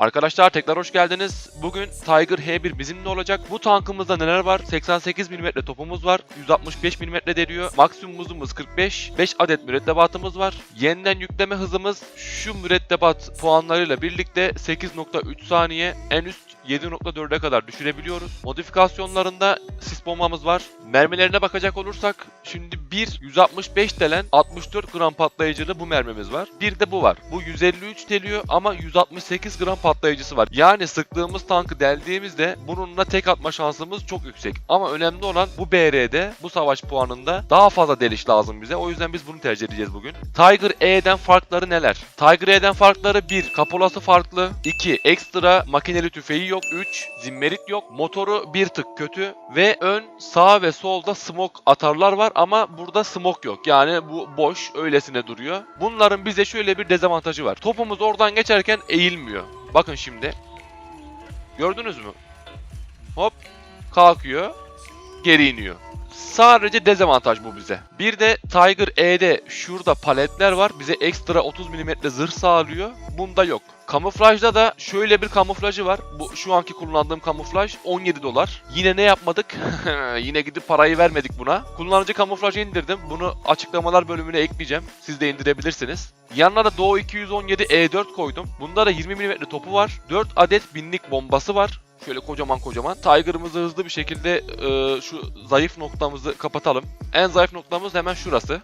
Arkadaşlar tekrar hoş geldiniz. Bugün Tiger H1 bizimle olacak. Bu tankımızda neler var? 88 mm topumuz var. 165 mm deliyor. Maksimum hızımız 45. 5 adet mürettebatımız var. Yeniden yükleme hızımız şu mürettebat puanlarıyla birlikte 8.3 saniye. En üst 7.4'e kadar düşürebiliyoruz. Modifikasyonlarında sis bombamız var. Mermilerine bakacak olursak şimdi bir 165 delen 64 gram patlayıcılı bu mermimiz var. Bir de bu var. Bu 153 deliyor ama 168 gram patlayıcısı var. Yani sıktığımız tankı deldiğimizde bununla tek atma şansımız çok yüksek. Ama önemli olan bu BR'de, bu savaş puanında daha fazla deliş lazım bize. O yüzden biz bunu tercih edeceğiz bugün. Tiger E'den farkları neler? Tiger E'den farkları 1. Kapolası farklı. 2. Ekstra makineli tüfeği yok. 3. Zimmerit yok. Motoru bir tık kötü. Ve ön, sağ ve solda smoke atarlar var ama burada smoke yok. Yani bu boş, öylesine duruyor. Bunların bize şöyle bir dezavantajı var. Topumuz oradan geçerken eğilmiyor. Bakın şimdi. Gördünüz mü? Hop kalkıyor, geri iniyor. Sadece dezavantaj bu bize. Bir de Tiger E'de şurada paletler var. Bize ekstra 30 mm zırh sağlıyor. Bunda yok. Kamuflajda da şöyle bir kamuflajı var. Bu şu anki kullandığım kamuflaj 17 dolar. Yine ne yapmadık? Yine gidip parayı vermedik buna. Kullanıcı kamuflajı indirdim. Bunu açıklamalar bölümüne ekleyeceğim. Siz de indirebilirsiniz. Yanına da Doğu 217 E4 koydum. Bunda da 20 mm topu var. 4 adet binlik bombası var. Şöyle kocaman kocaman. Tiger'ımızı hızlı bir şekilde e, şu zayıf noktamızı kapatalım. En zayıf noktamız hemen şurası.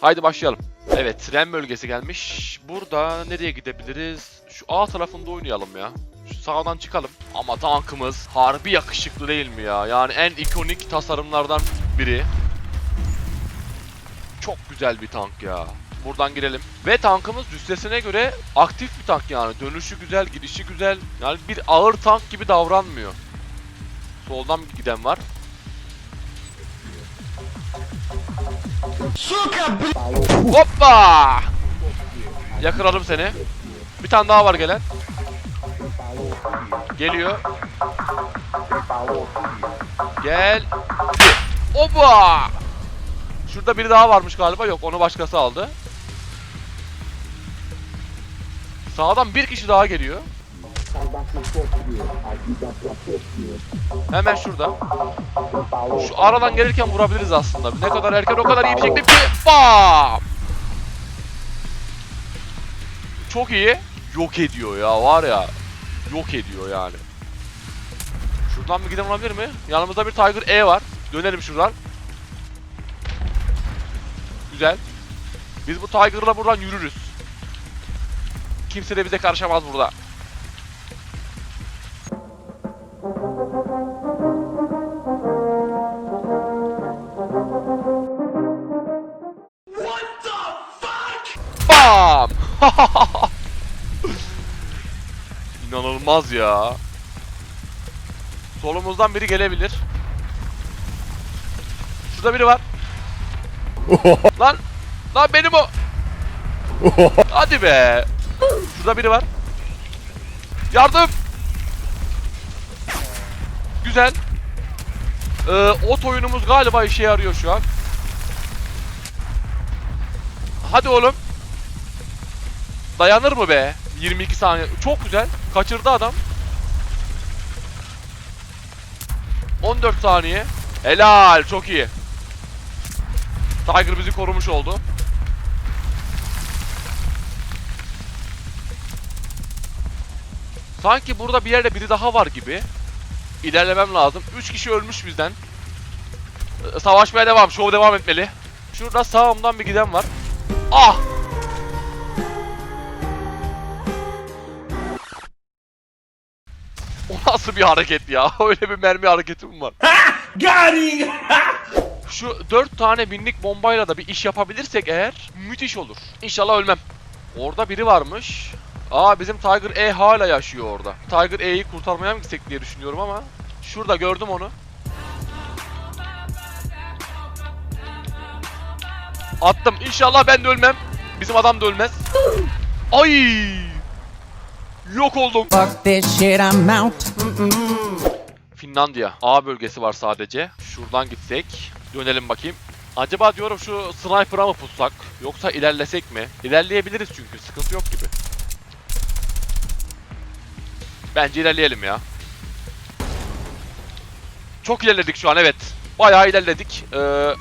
Haydi başlayalım. Evet tren bölgesi gelmiş. Burada nereye gidebiliriz? Şu A tarafında oynayalım ya. Şu sağdan çıkalım. Ama tankımız harbi yakışıklı değil mi ya? Yani en ikonik tasarımlardan biri. Çok güzel bir tank ya. Buradan girelim. Ve tankımız cüssesine göre aktif bir tank yani. Dönüşü güzel, gidişi güzel. Yani bir ağır tank gibi davranmıyor. Soldan giden var. Hoppa! Yakıralım seni. Bir tane daha var gelen. Geliyor. Gel. Hoppa! Şurada biri daha varmış galiba. Yok onu başkası aldı. Sağdan bir kişi daha geliyor. Hemen şurada. Şu aradan gelirken vurabiliriz aslında. Ne kadar erken o kadar iyi diyecektim ki. Bam! Çok iyi. Yok ediyor ya var ya. Yok ediyor yani. Şuradan bir giden olabilir mi? Yanımızda bir Tiger E var. Dönelim şuradan. Güzel. Biz bu Tiger'la buradan yürürüz. Kimse de bize karışamaz burada. Bam! İnanılmaz ya. Solumuzdan biri gelebilir. Şurada biri var. Lan! Lan benim o! Hadi be! Şurada biri var. Yardım! Güzel. Ee, ot oyunumuz galiba işe yarıyor şu an. Hadi oğlum. Dayanır mı be? 22 saniye. Çok güzel. Kaçırdı adam. 14 saniye. Helal. Çok iyi. Tiger bizi korumuş oldu. Sanki burada bir yerde biri daha var gibi. İlerlemem lazım. 3 kişi ölmüş bizden. Ee, Savaşmaya devam. Şov devam etmeli. Şurada sağımdan bir giden var. Ah! O nasıl bir hareket ya? Öyle bir mermi hareketi mi var? Şu dört tane binlik bombayla da bir iş yapabilirsek eğer müthiş olur. İnşallah ölmem. Orada biri varmış. Aa bizim Tiger E hala yaşıyor orada. Tiger E'yi kurtarmaya mı gitsek diye düşünüyorum ama. Şurada gördüm onu. Attım. İnşallah ben de ölmem. Bizim adam da ölmez. Ay! Yok oldum. Fuck this shit, I'm out. Finlandiya. A bölgesi var sadece. Şuradan gitsek. Dönelim bakayım. Acaba diyorum şu sniper'a mı pussak? Yoksa ilerlesek mi? İlerleyebiliriz çünkü. Sıkıntı yok gibi. Bence ilerleyelim ya. Çok ilerledik şu an evet. Bayağı ilerledik. Ee...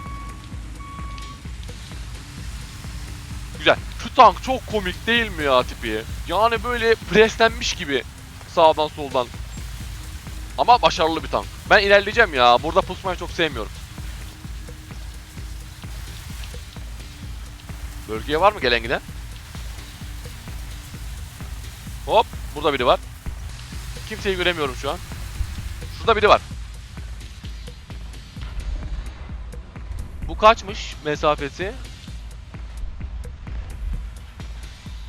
Güzel. Şu tank çok komik değil mi ya tipi? Yani böyle preslenmiş gibi sağdan soldan. Ama başarılı bir tank. Ben ilerleyeceğim ya. Burada pusmayı çok sevmiyorum. Bölgeye var mı gelen giden? Hop. Burada biri var. Kimseyi göremiyorum şu an. Şurada biri var. Bu kaçmış mesafesi?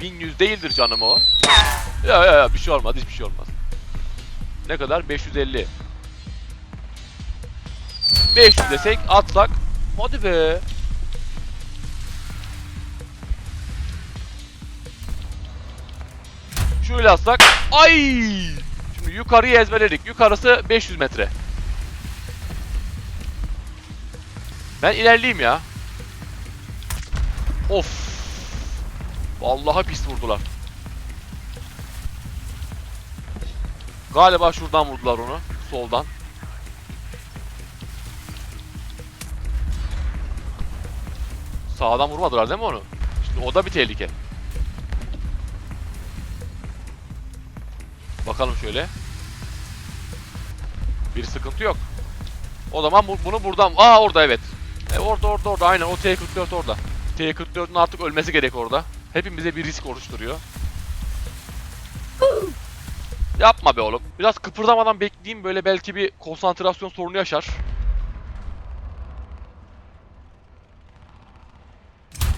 1100 değildir canım o. Ya ya ya bir şey olmaz hiçbir şey olmaz. Ne kadar? 550. 500 desek atsak. Hadi be. Şöyle atsak. Ay! Şimdi yukarıyı ezberledik. Yukarısı 500 metre. Ben ilerleyeyim ya. Of. Vallahi pis vurdular. Galiba şuradan vurdular onu. Soldan. Sağdan vurmadılar değil mi onu? Şimdi o da bir tehlike. Bakalım şöyle. Bir sıkıntı yok. O zaman bu- bunu buradan... Aa orada evet. E, orada orada orada aynen o T-44 orada. T-44'ün artık ölmesi gerek orada. Hepimize bir risk oluşturuyor. Yapma be oğlum. Biraz kıpırdamadan bekleyeyim böyle belki bir konsantrasyon sorunu yaşar.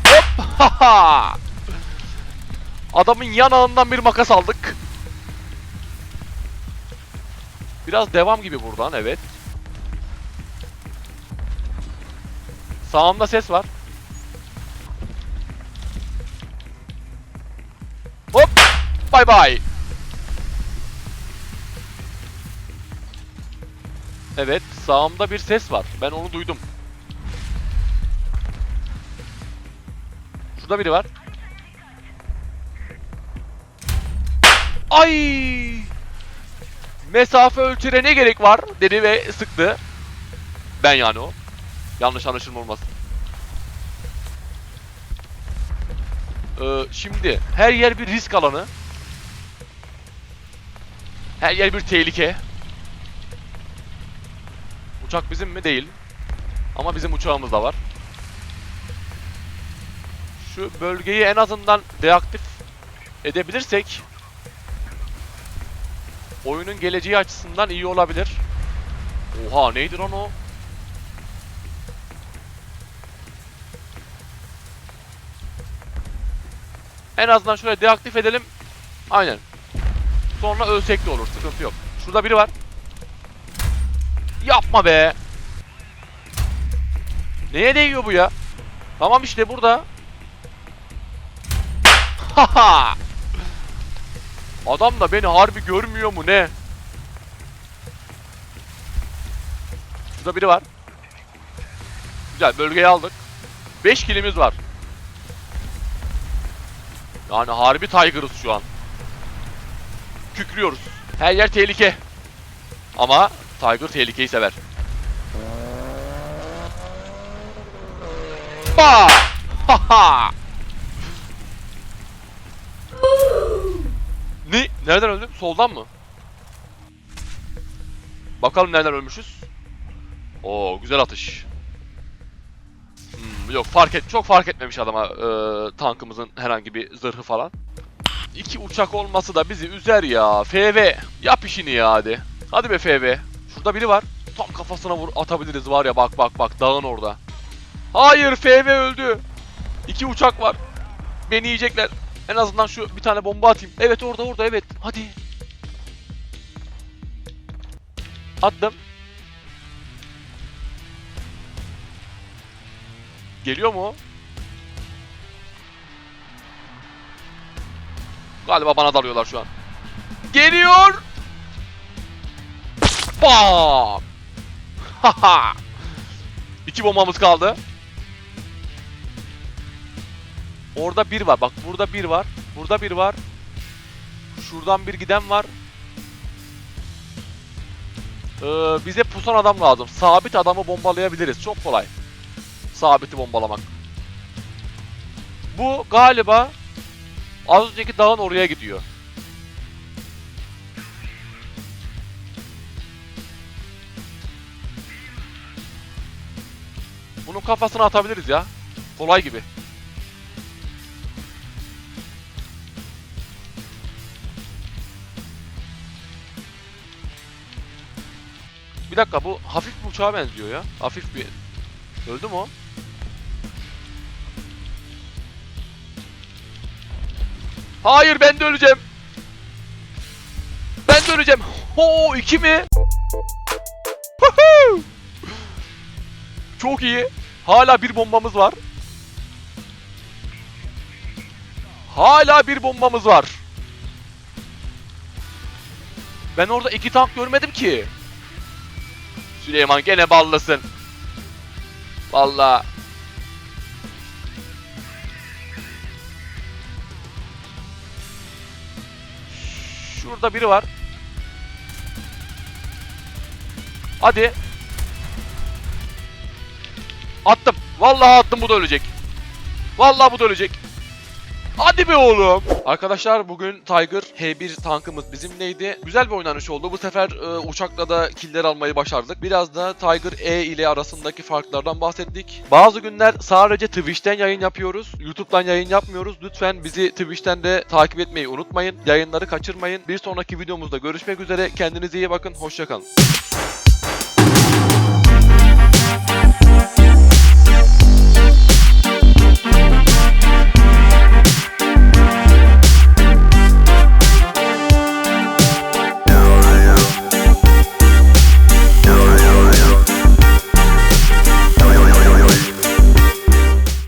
Hop! Adamın yanağından bir makas aldık. Biraz devam gibi buradan evet. Sağımda ses var. Hop! Bay bay. Evet, sağımda bir ses var. Ben onu duydum. Şurada biri var. Ay! Mesafe ölçüre ne gerek var dedi ve sıktı. Ben yani o. Yanlış anlaşılma olmasın. Ee, şimdi her yer bir risk alanı. Her yer bir tehlike. Uçak bizim mi? Değil. Ama bizim uçağımız da var. Şu bölgeyi en azından deaktif edebilirsek oyunun geleceği açısından iyi olabilir. Oha neydi lan o? En azından şöyle deaktif edelim. Aynen. Sonra ölsek de olur. Sıkıntı yok. Şurada biri var. Yapma be. Neye değiyor bu ya? Tamam işte burada. Haha. Adam da beni harbi görmüyor mu ne? Şurada biri var. Güzel bölgeyi aldık. 5 kilimiz var. Yani harbi Tiger'ız şu an. Kükrüyoruz. Her yer tehlike. Ama Tiger tehlikeyi sever. Ba! Haha! ne? Nereden öldüm? Soldan mı? Bakalım nereden ölmüşüz. Oo güzel atış. Hmm, yok fark et çok fark etmemiş adama e, tankımızın herhangi bir zırhı falan. İki uçak olması da bizi üzer ya. FV yap işini ya hadi. Hadi be FV. Şurada biri var. Tam kafasına vur atabiliriz var ya bak bak bak dağın orada. Hayır FV öldü. İki uçak var. Beni yiyecekler. En azından şu bir tane bomba atayım. Evet orada orada evet. Hadi. Attım. Geliyor mu? Galiba bana dalıyorlar şu an. Geliyor. Bam. Haha. İki bombamız kaldı. Orada bir var. Bak burada bir var. Burada bir var. Şuradan bir giden var. Ee, bize pusan adam lazım. Sabit adamı bombalayabiliriz. Çok kolay. Sabiti bombalamak. Bu galiba az önceki dağın oraya gidiyor. Bunun kafasına atabiliriz ya. Kolay gibi. Bir dakika bu hafif bir uçağa benziyor ya. Hafif bir... Öldü mü o? Hayır ben de öleceğim. Ben de öleceğim. Ho iki mi? Çok iyi. Hala bir bombamız var. Hala bir bombamız var. Ben orada iki tank görmedim ki. Süleyman gene ballısın. Valla. Şurada biri var. Hadi. Attım. Vallahi attım bu da ölecek. Vallahi bu da ölecek. Hadi be oğlum. Arkadaşlar bugün Tiger H1 tankımız bizimleydi. Güzel bir oynanış oldu. Bu sefer e, uçakla da killer almayı başardık. Biraz da Tiger E ile arasındaki farklardan bahsettik. Bazı günler sadece Twitch'ten yayın yapıyoruz. YouTube'dan yayın yapmıyoruz. Lütfen bizi Twitch'ten de takip etmeyi unutmayın. Yayınları kaçırmayın. Bir sonraki videomuzda görüşmek üzere. Kendinize iyi bakın. Hoşçakalın.